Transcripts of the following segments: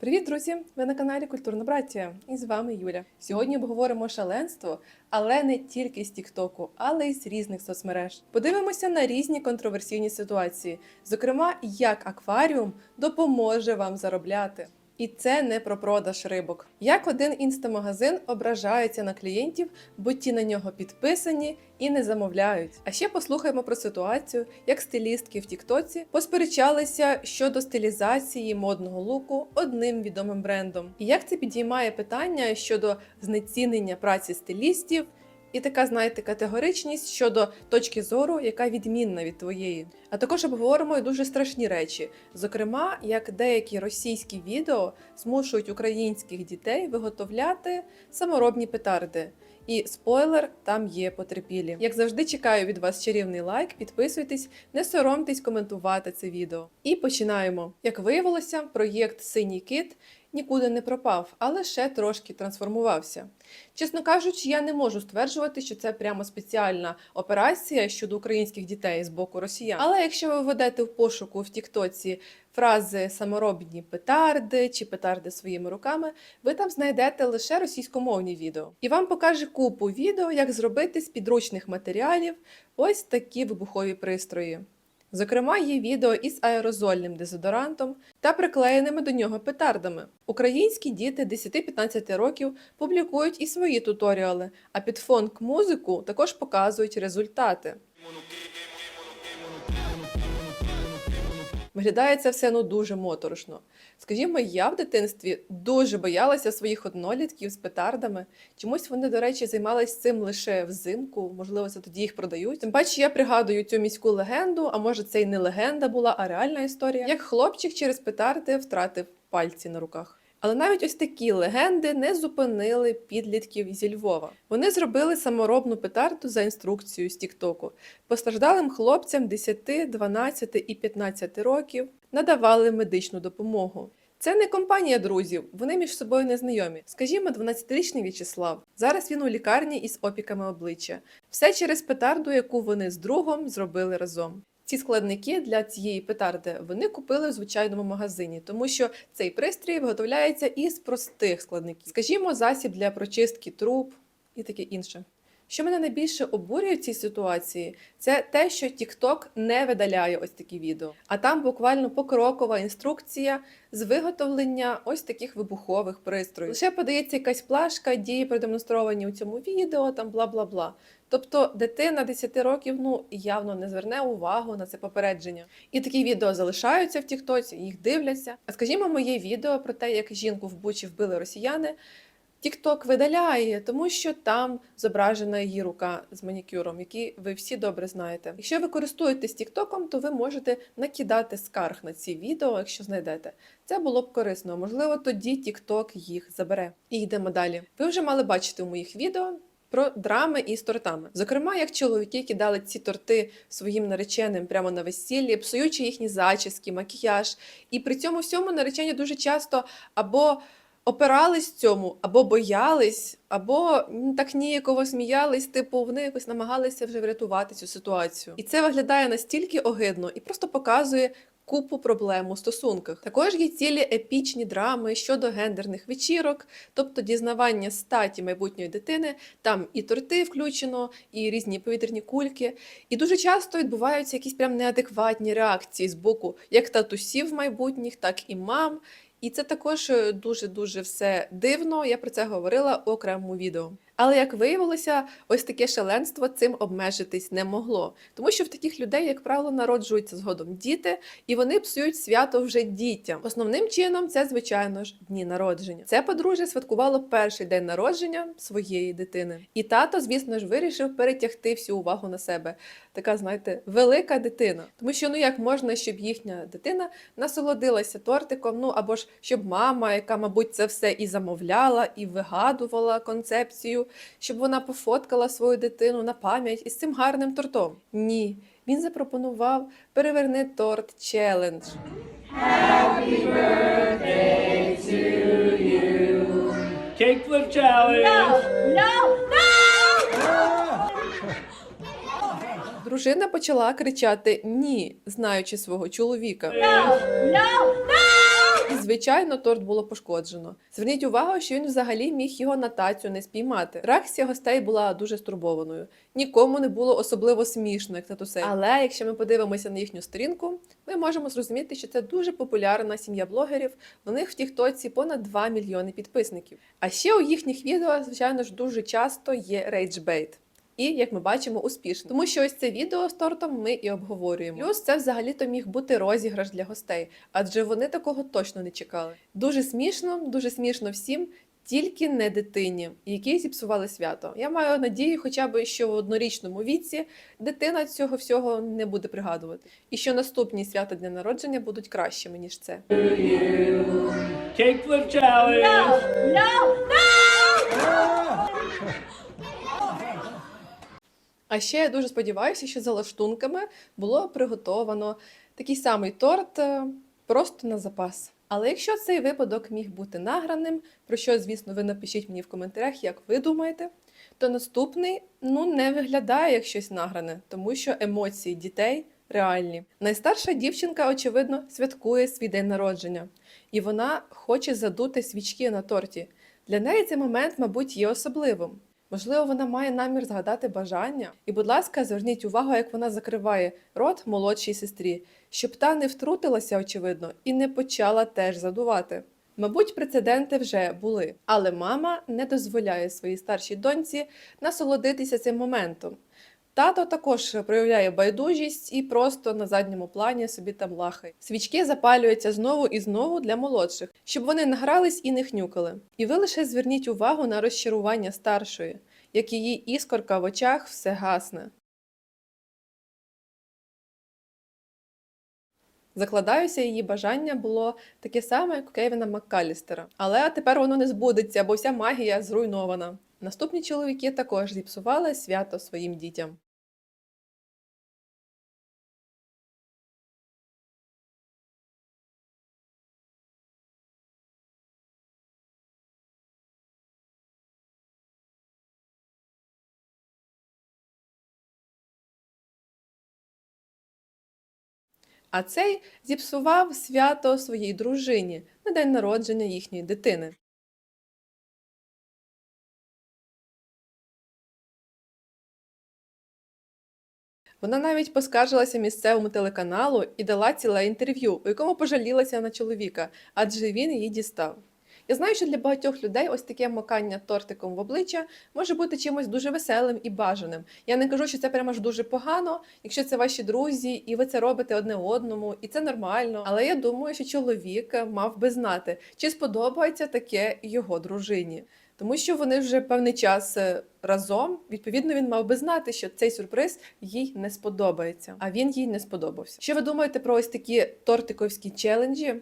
Привіт, друзі! Ви на каналі Культурна Братія і з вами Юля. Сьогодні обговоримо шаленство, але не тільки з Тіктоку, але й з різних соцмереж. Подивимося на різні контроверсійні ситуації, зокрема, як акваріум допоможе вам заробляти. І це не про продаж рибок. Як один інстамагазин ображається на клієнтів, бо ті на нього підписані і не замовляють. А ще послухаємо про ситуацію, як стилістки в Тіктоці посперечалися щодо стилізації модного луку одним відомим брендом, і як це підіймає питання щодо знецінення праці стилістів. І така, знаєте, категоричність щодо точки зору, яка відмінна від твоєї. А також обговоримо й дуже страшні речі, зокрема, як деякі російські відео змушують українських дітей виготовляти саморобні петарди. І спойлер, там є потерпілі. Як завжди, чекаю від вас чарівний лайк, підписуйтесь, не соромтесь коментувати це відео. І починаємо. Як виявилося, проєкт Синій кит нікуди не пропав, а лише трошки трансформувався. Чесно кажучи, я не можу стверджувати, що це прямо спеціальна операція щодо українських дітей з боку росіян. Але якщо ви введете в пошуку в Тіктоці фрази саморобні петарди чи петарди своїми руками, ви там знайдете лише російськомовні відео. І вам покаже купу відео, як зробити з підручних матеріалів ось такі вибухові пристрої. Зокрема, є відео із аерозольним дезодорантом та приклеєними до нього петардами. Українські діти 10-15 років публікують і свої туторіали, а під фонк-музику також показують результати. Виглядає це все ну дуже моторошно. Скажімо, я в дитинстві дуже боялася своїх однолітків з петардами. Чомусь вони, до речі, займалися цим лише взимку, можливо, це тоді їх продають. Тим паче я пригадую цю міську легенду, а може це й не легенда була, а реальна історія. Як хлопчик через петарди втратив пальці на руках. Але навіть ось такі легенди не зупинили підлітків зі Львова. Вони зробили саморобну петарду за інструкцією з Тіктоку. Постраждалим хлопцям 10, 12 і 15 років надавали медичну допомогу. Це не компанія друзів, вони між собою не знайомі. Скажімо, 12-річний В'ячеслав. Зараз він у лікарні із опіками обличчя. Все через петарду, яку вони з другом зробили разом. Ці складники для цієї петарди вони купили в звичайному магазині, тому що цей пристрій виготовляється із простих складників. Скажімо, засіб для прочистки труб і таке інше. Що мене найбільше обурює в цій ситуації, це те, що TikTok не видаляє ось такі відео, а там буквально покрокова інструкція з виготовлення ось таких вибухових пристроїв. Лише подається якась плашка, дії продемонстровані у цьому відео, там бла бла бла. Тобто дитина 10 років ну явно не зверне увагу на це попередження. І такі відео залишаються в Тіктоці, їх дивляться. А скажімо, моє відео про те, як жінку в Бучі вбили росіяни. TikTok видаляє, тому що там зображена її рука з манікюром, який ви всі добре знаєте. Якщо ви користуєтесь TikTok, то ви можете накидати скарг на ці відео, якщо знайдете. Це було б корисно. Можливо, тоді TikTok їх забере. І йдемо далі. Ви вже мали бачити у моїх відео. Про драми із тортами, зокрема, як чоловіки кидали ці торти своїм нареченим прямо на весіллі, псуючи їхні зачіски, макіяж. І при цьому всьому наречені дуже часто або опирались цьому, або боялись, або так ніяково сміялись, типу, вони якось намагалися вже врятувати цю ситуацію. І це виглядає настільки огидно і просто показує. Купу проблем у стосунках. Також є цілі епічні драми щодо гендерних вечірок, тобто дізнавання статі майбутньої дитини. Там і торти включено, і різні повітряні кульки. І дуже часто відбуваються якісь прям неадекватні реакції з боку як татусів майбутніх, так і мам. І це також дуже дуже все дивно. Я про це говорила у окремому відео. Але як виявилося, ось таке шаленство цим обмежитись не могло, тому що в таких людей, як правило, народжуються згодом діти, і вони псують свято вже дітям. Основним чином це, звичайно ж, дні народження. Це подружжя святкувало перший день народження своєї дитини. І тато, звісно ж, вирішив перетягти всю увагу на себе. Така, знаєте, велика дитина. Тому що ну як можна, щоб їхня дитина насолодилася тортиком, ну або ж щоб мама, яка, мабуть, це все і замовляла, і вигадувала концепцію, щоб вона пофоткала свою дитину на пам'ять із цим гарним тортом. Ні, він запропонував переверни торт челендж. Cake flip challenge. Дружина почала кричати ні, знаючи свого чоловіка. І звичайно, торт було пошкоджено. Зверніть увагу, що він взагалі міг його на тацю не спіймати. Реакція гостей була дуже стурбованою. Нікому не було особливо смішно, як татусей. Але якщо ми подивимося на їхню сторінку, ми можемо зрозуміти, що це дуже популярна сім'я блогерів. У них в Тіктоці понад 2 мільйони підписників. А ще у їхніх відео, звичайно ж, дуже часто є рейджбейт. І, як ми бачимо, успішно. Тому що ось це відео з тортом ми і обговорюємо. Плюс це взагалі-то міг бути розіграш для гостей, адже вони такого точно не чекали. Дуже смішно, дуже смішно всім. Тільки не дитині, які зіпсували свято. Я маю надію, хоча б що в однорічному віці дитина цього всього не буде пригадувати, і що наступні свята дня народження будуть кращими ніж це. Cake flip challenge. А ще я дуже сподіваюся, що за лаштунками було приготовано такий самий торт е, просто на запас. Але якщо цей випадок міг бути награним, про що, звісно, ви напишіть мені в коментарях, як ви думаєте, то наступний ну не виглядає як щось награне, тому що емоції дітей реальні. Найстарша дівчинка, очевидно, святкує свій день народження, і вона хоче задути свічки на торті. Для неї цей момент, мабуть, є особливим. Можливо, вона має намір згадати бажання. І, будь ласка, зверніть увагу, як вона закриває рот молодшій сестрі, щоб та не втрутилася, очевидно, і не почала теж задувати. Мабуть, прецеденти вже були, але мама не дозволяє своїй старшій доньці насолодитися цим моментом. Тато також проявляє байдужість і просто на задньому плані собі там лахає. Свічки запалюються знову і знову для молодших, щоб вони награлись і не хнюкали. І ви лише зверніть увагу на розчарування старшої, як її іскорка в очах все гасне. Закладаюся, її бажання було таке саме, як у Кевіна Маккалістера. Але тепер воно не збудеться, бо вся магія зруйнована. Наступні чоловіки також зіпсували свято своїм дітям. А цей зіпсував свято своїй дружині на день народження їхньої дитини. Вона навіть поскаржилася місцевому телеканалу і дала ціле інтерв'ю, у якому пожалілася на чоловіка, адже він її дістав. Я знаю, що для багатьох людей ось таке макання тортиком в обличчя може бути чимось дуже веселим і бажаним. Я не кажу, що це прямо ж дуже погано, якщо це ваші друзі, і ви це робите одне одному, і це нормально. Але я думаю, що чоловік мав би знати, чи сподобається таке його дружині. Тому що вони вже певний час е, разом. Відповідно, він мав би знати, що цей сюрприз їй не сподобається, а він їй не сподобався. Що ви думаєте про ось такі тортиковські челенджі?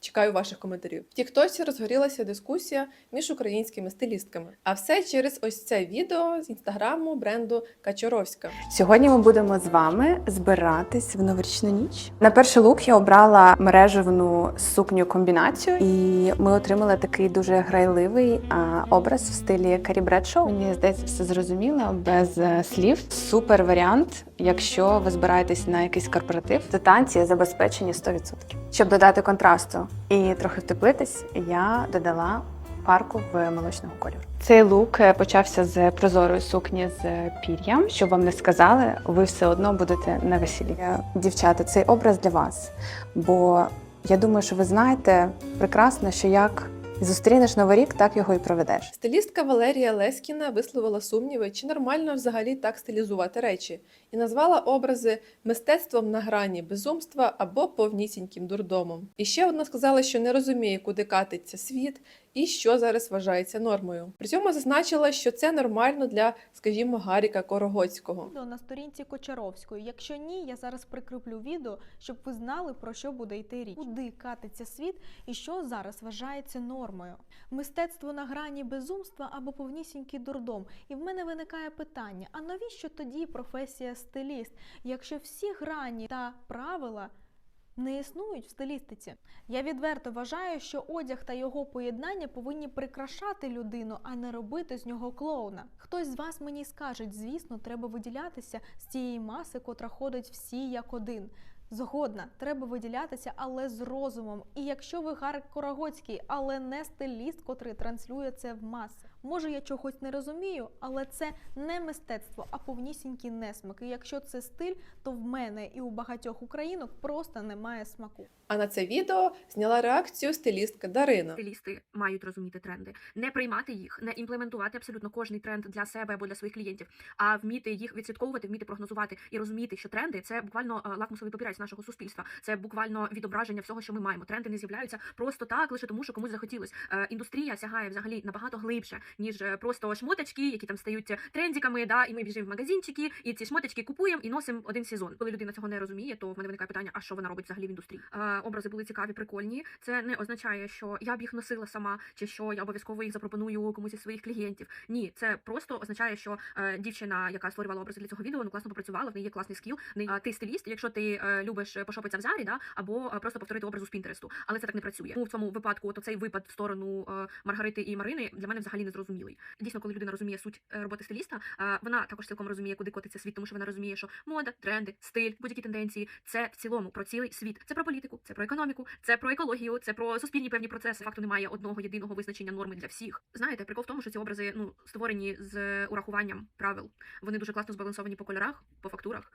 Чекаю ваших коментарів. В Тіктоці розгорілася дискусія між українськими стилістками. А все через ось це відео з інстаграму бренду Качоровська. Сьогодні ми будемо з вами збиратись в новорічну ніч. На перший лук я обрала мережевну сукню комбінацію, і ми отримали такий дуже грайливий образ в стилі Карі Бредшоу. Мені здається, все зрозуміло без е, слів. Супер варіант, якщо ви збираєтесь на якийсь корпоратив. Це танці забезпечені 100%. Щоб додати контрасту і трохи втеплитись, я додала парку в молочного кольору. Цей лук е, почався з прозорої сукні з пір'ям. Що вам не сказали, ви все одно будете на весіллі. Е, Дівчата, цей образ для вас. Бо я думаю, що ви знаєте прекрасно, що як зустрінеш новий рік, так його і проведеш. Стилістка Валерія Лескіна висловила сумніви, чи нормально взагалі так стилізувати речі, і назвала образи мистецтвом на грані безумства або повнісіньким дурдомом. І ще одна сказала, що не розуміє, куди катиться світ і що зараз вважається нормою. При цьому зазначила, що це нормально для, скажімо, Гаріка Корогоцького. на сторінці Кочаровської. Якщо ні, я зараз прикріплю відео, щоб ви знали про що буде йти річ. Куди катиться світ і що зараз вважається нормою. Мистецтво на грані безумства або повнісінький дурдом. І в мене виникає питання: а навіщо тоді професія стиліст, якщо всі грані та правила не існують в стилістиці. Я відверто вважаю, що одяг та його поєднання повинні прикрашати людину, а не робити з нього клоуна. Хтось з вас мені скаже, звісно, треба виділятися з цієї маси, котра ходить всі як один. Згодна, треба виділятися, але з розумом. І якщо ви Гарик Корогоцький, але не стиліст, котрий транслює це в маси. Може, я чогось не розумію, але це не мистецтво, а повнісінький несмак. І якщо це стиль, то в мене і у багатьох українок просто немає смаку. А на це відео зняла реакцію стилістка Дарина. Стилісти мають розуміти тренди, не приймати їх, не імплементувати абсолютно кожний тренд для себе або для своїх клієнтів, а вміти їх відслідковувати, вміти прогнозувати і розуміти, що тренди це буквально е, лакмусовий папірець нашого суспільства. Це буквально відображення всього, що ми маємо. Тренди не з'являються просто так, лише тому, що комусь захотілось. Е, Індустрія сягає взагалі набагато глибше, ніж е, просто шмоточки, які там стають трендиками. Да, і ми біжимо в магазинчики, і ці шмоточки купуємо і носимо один сезон. Коли людина цього не розуміє, то в мене виникає питання: а що вона робить взагалі в індустрії? Е, Образи були цікаві, прикольні. Це не означає, що я б їх носила сама, чи що я обов'язково їх запропоную комусь із своїх клієнтів. Ні, це просто означає, що е, дівчина, яка створювала образи для цього відео, ну класно попрацювала, в неї є класний скіл. В неї, е, ти стиліст, якщо ти е, любиш пошопитися в зарі, да, або е, просто повторити образу з Пінтересту. Але це так не працює. Ну в цьому випадку, то цей випад в сторону е, Маргарити і Марини для мене взагалі не зрозумілий. Дійсно, коли людина розуміє суть е, роботи стиліста, е, вона також цілком розуміє, куди котиться світ, тому що вона розуміє, що мода, тренди, стиль, будь-які тенденції це в цілому про цілий світ. Це про політику, це про економіку, це про екологію, це про суспільні певні процеси. Факту немає одного єдиного визначення норми для всіх. Знаєте, прикол в тому, що ці образи ну створені з урахуванням правил. Вони дуже класно збалансовані по кольорах, по фактурах.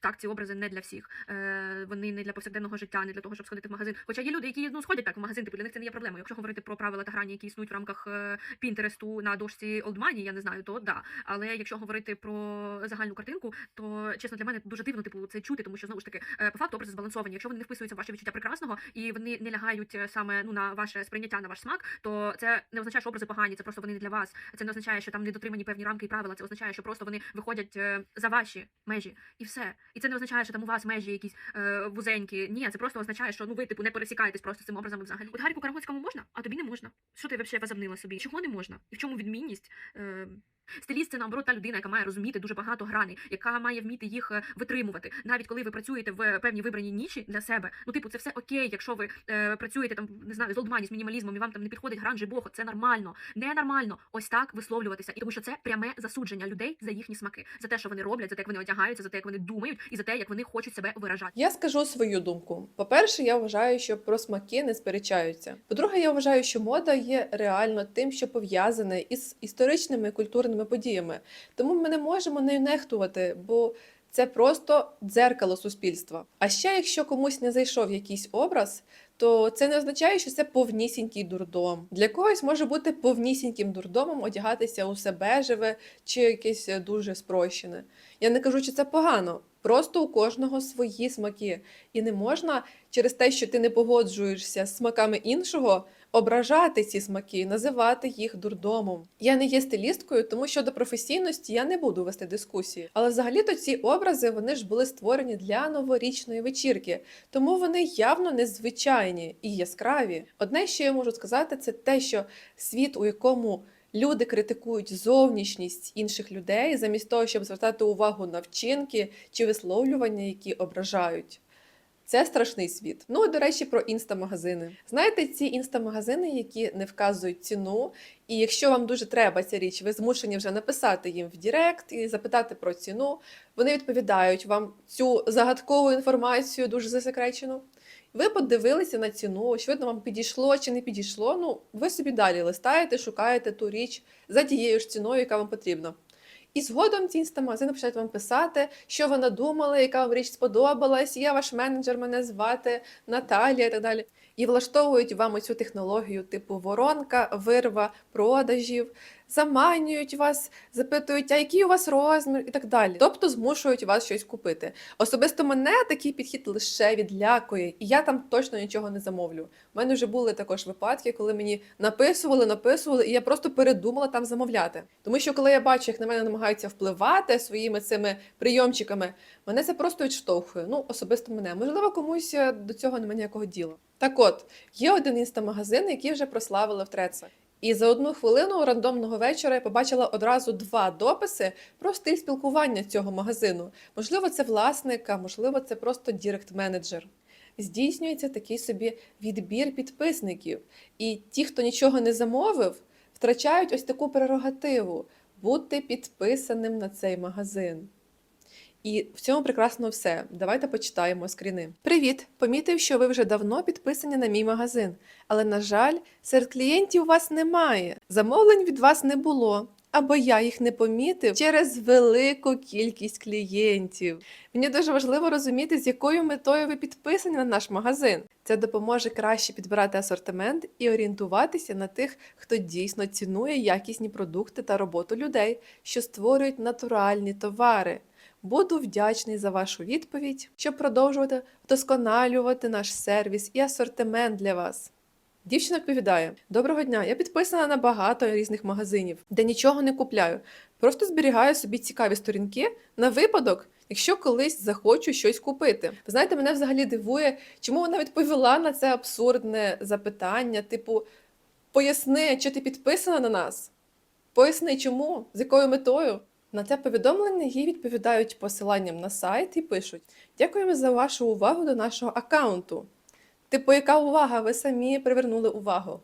Так, ці образи не для всіх. Е, вони не для повсякденного життя, не для того, щоб сходити в магазин. Хоча є люди, які ну сходять так в магазин, типу для них це не є проблемою. Якщо говорити про правила та грані, які існують в рамках е, Пінтересту на дошці Money, я не знаю, то да. Але якщо говорити про загальну картинку, то чесно для мене дуже дивно, типу, це чути, тому що знову ж таки е, по факту образи збалансовані. Якщо вони не вписуються в ваше відчуття прекрасного і вони не лягають е, саме ну на ваше сприйняття, на ваш смак, то це не означає, що образи погані, це просто вони не для вас. Це не означає, що там не дотримані певні рамки і правила. Це означає, що просто вони виходять е, за ваші межі, і все. І це не означає, що там у вас межі якісь е, вузенькі. Ні, це просто означає, що ну ви типу не пересікаєтесь просто цим образом взагалі. От Гаріку Карагоцькому можна, а тобі не можна. Що ти взагалі возомнила собі? Чого не можна? І в чому відмінність? Е, Стиліст це наоборот та людина, яка має розуміти дуже багато граней, яка має вміти їх е, витримувати. Навіть коли ви працюєте в певній вибраній ніші для себе, ну типу, це все окей, якщо ви е, працюєте там, не знаю, з олдмані, з мінімалізмом, і вам там не підходить гранж бохо, це нормально. Ненормально ось так висловлюватися. І тому що це пряме засудження людей за їхні смаки, за те, що вони роблять, за те, як вони одягаються, за те, як вони думають, і за те, як вони хочуть себе виражати. Я скажу свою думку. По-перше, я вважаю, що про смаки не сперечаються. По-друге, я вважаю, що мода є реально тим, що пов'язане із історичними і культурними подіями. Тому ми не можемо нею нехтувати, бо це просто дзеркало суспільства. А ще, якщо комусь не зайшов якийсь образ, то це не означає, що це повнісінький дурдом. Для когось може бути повнісіньким дурдомом одягатися усе бежеве чи якесь дуже спрощене. Я не кажу, що це погано. Просто у кожного свої смаки. І не можна через те, що ти не погоджуєшся з смаками іншого, ображати ці смаки, називати їх дурдомом. Я не є стилісткою, тому щодо професійності я не буду вести дискусії. Але взагалі-то ці образи вони ж були створені для новорічної вечірки, тому вони явно незвичайні і яскраві. Одне, що я можу сказати, це те, що світ, у якому Люди критикують зовнішність інших людей замість того, щоб звертати увагу на вчинки чи висловлювання, які ображають. Це страшний світ. Ну і до речі, про інстамагазини. Знаєте, ці інстамагазини, які не вказують ціну, і якщо вам дуже треба ця річ, ви змушені вже написати їм в Директ і запитати про ціну. Вони відповідають вам цю загадкову інформацію, дуже засекречену. Ви подивилися на ціну, очевидно, вам підійшло чи не підійшло. Ну, ви собі далі листаєте, шукаєте ту річ за тією ж ціною, яка вам потрібна. І згодом ці інстамагазини починають вам писати, що ви надумали, яка вам річ сподобалась, я ваш менеджер, мене звати Наталія і так далі. І влаштовують вам оцю технологію типу воронка, вирва продажів, заманюють вас, запитують, а який у вас розмір і так далі. Тобто змушують вас щось купити. Особисто мене такий підхід лише відлякує, і я там точно нічого не замовлю. У мене вже були також випадки, коли мені написували, написували, і я просто передумала там замовляти. Тому що коли я бачу, як на мене намагаються впливати своїми цими прийомчиками, мене це просто відштовхує. Ну, особисто мене. Можливо, комусь е, до цього немає ніякого діла. Так от, є один інстамагазин, який вже прославили в трецах. І за одну хвилину рандомного вечора я побачила одразу два дописи про стиль спілкування цього магазину. Можливо, це власник, а можливо, це просто дірект-менеджер. Здійснюється такий собі відбір підписників. І ті, хто нічого не замовив, втрачають ось таку прерогативу бути підписаним на цей магазин. І в цьому прекрасно все. Давайте почитаємо скріни. Привіт! Помітив, що ви вже давно підписані на мій магазин, але, на жаль, серед клієнтів вас немає. Замовлень від вас не було. Або я їх не помітив через велику кількість клієнтів. Мені дуже важливо розуміти, з якою метою ви підписані на наш магазин. Це допоможе краще підбирати асортимент і орієнтуватися на тих, хто дійсно цінує якісні продукти та роботу людей, що створюють натуральні товари. Буду вдячний за вашу відповідь, щоб продовжувати вдосконалювати наш сервіс і асортимент для вас. Дівчина відповідає: Доброго дня, я підписана на багато різних магазинів, де нічого не купляю. Просто зберігаю собі цікаві сторінки на випадок, якщо колись захочу щось купити. Ви знаєте, мене взагалі дивує, чому вона відповіла на це абсурдне запитання, типу, поясни, чи ти підписана на нас? Поясни, чому, з якою метою? На це повідомлення їй відповідають посиланням на сайт і пишуть: Дякуємо за вашу увагу до нашого аккаунту. Типу, яка увага? Ви самі привернули увагу.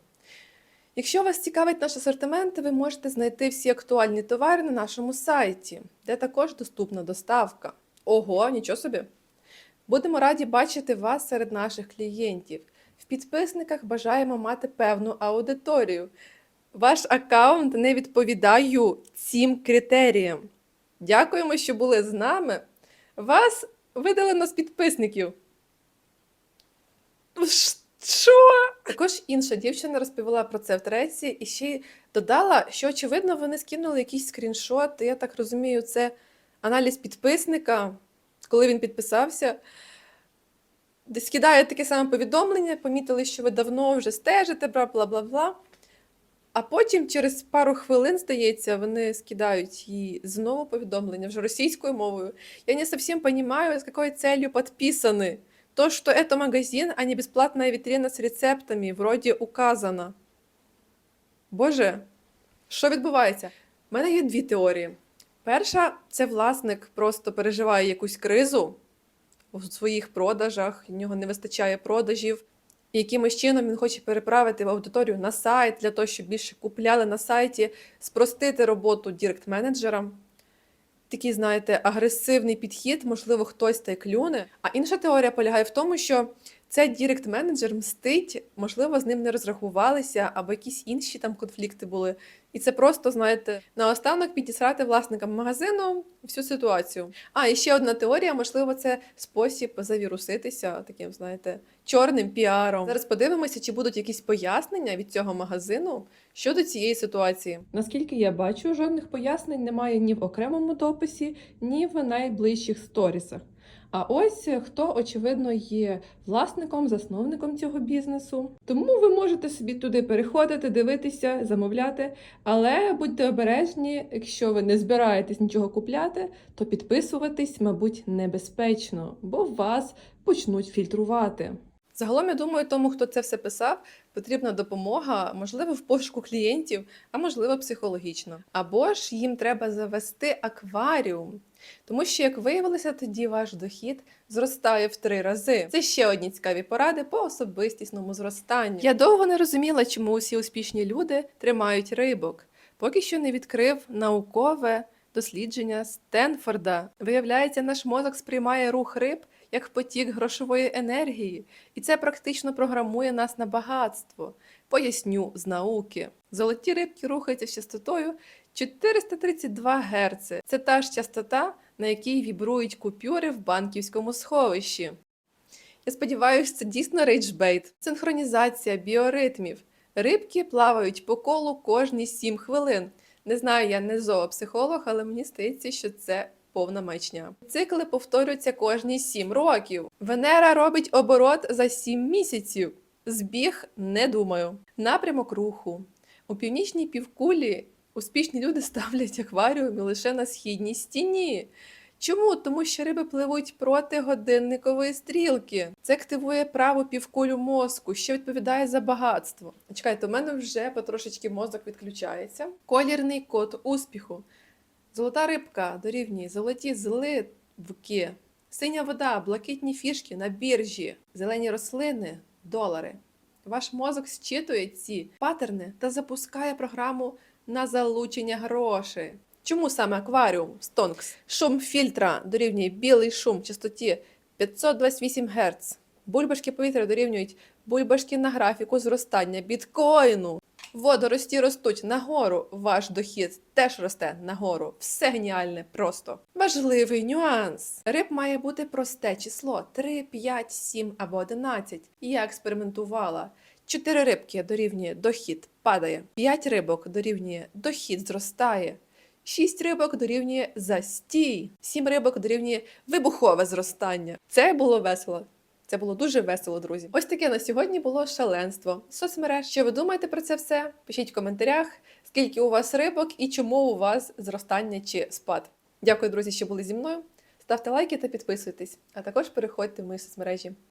Якщо вас цікавить наш асортимент, ви можете знайти всі актуальні товари на нашому сайті, де також доступна доставка. Ого, нічого собі! Будемо раді бачити вас серед наших клієнтів. В підписниках бажаємо мати певну аудиторію. Ваш аккаунт не відповідає цим критеріям. Дякуємо, що були з нами. Вас видалено з підписників. Що? Також інша дівчина розповіла про це в треці і ще додала, що очевидно вони скинули якийсь скріншот. Я так розумію, це аналіз підписника, коли він підписався. Скидає таке саме повідомлення, помітили, що ви давно вже стежите, бла бла бла бла. А потім, через пару хвилин, здається, вони скидають їй знову повідомлення вже російською мовою. Я не совсем понимаю, с какой целью подписаны. То, что это магазин, а не бесплатная витрина с рецептами, вроде указано. Боже, що відбувається? У мене є дві теорії. Перша це власник просто переживає якусь кризу в своїх продажах, в нього не вистачає продажів. І якимось чином він хоче переправити аудиторію на сайт для того, щоб більше купляли на сайті, спростити роботу дірект-менеджерам. Такий, знаєте, агресивний підхід, можливо, хтось та й клюне. А інша теорія полягає в тому, що цей дірект-менеджер мстить, можливо, з ним не розрахувалися, або якісь інші там конфлікти були. І це просто, знаєте, наостанок підісрати власникам магазину всю ситуацію. А, і ще одна теорія, можливо, це спосіб завіруситися таким, знаєте, чорним піаром. Зараз подивимося, чи будуть якісь пояснення від цього магазину щодо цієї ситуації. Наскільки я бачу, жодних пояснень немає ні в окремому дописі, ні в найближчих сторісах. А ось е, хто, очевидно, є власником, засновником цього бізнесу. Тому ви можете собі туди переходити, дивитися, замовляти. Але будьте обережні, якщо ви не збираєтесь нічого купляти, то підписуватись, мабуть, небезпечно, бо вас почнуть фільтрувати. Загалом, я думаю, тому, хто це все писав, потрібна допомога, можливо, в пошуку клієнтів, а можливо, психологічно. Або ж їм треба завести акваріум. Тому що, як виявилося, тоді ваш дохід зростає в три рази. Це ще одні цікаві поради по особистісному зростанню. Я довго не розуміла, чому усі успішні люди тримають рибок, поки що не відкрив наукове дослідження Стенфорда. Виявляється, наш мозок сприймає рух риб як потік грошової енергії, і це практично програмує нас на багатство. Поясню з науки. Золоті рибки рухаються з частотою 432 Гц. Це та ж частота, на якій вібрують купюри в банківському сховищі. Я сподіваюся, це дійсно рейджбейт. Синхронізація біоритмів. Рибки плавають по колу кожні 7 хвилин. Не знаю, я не зоопсихолог, але мені здається, що це повна маячня. Цикли повторюються кожні 7 років. Венера робить оборот за 7 місяців. Збіг не думаю. Напрямок руху. У північній півкулі успішні люди ставлять акваріуми лише на східній стіні. Чому? Тому що риби пливуть проти годинникової стрілки. Це активує праву півкулю мозку, що відповідає за багатство. Чекайте, у мене вже потрошечки мозок відключається. Колірний код успіху. Золота рибка дорівнює золоті зливки, синя вода, блакитні фішки на біржі, зелені рослини, долари. Ваш мозок зчитує ці патерни та запускає програму на залучення грошей. Чому саме акваріум Stonks? Шум фільтра дорівнює білий шум частоті 528 Гц. Бульбашки повітря дорівнюють бульбашки на графіку зростання біткоїну. Водорості ростуть нагору, ваш дохід теж росте нагору. Все геніальне просто. Важливий нюанс. Риб має бути просте число 3, 5, 7 або 11. Я експериментувала. 4 рибки дорівнює дохід падає, 5 рибок дорівнює дохід зростає. 6 рибок дорівнює застій, 7 рибок дорівнює вибухове зростання. Це було весело. Це було дуже весело, друзі. Ось таке на сьогодні було шаленство соцмереж. Що ви думаєте про це все? Пишіть в коментарях, скільки у вас рибок і чому у вас зростання чи спад. Дякую, друзі, що були зі мною. Ставте лайки та підписуйтесь, а також переходьте в мої соцмережі.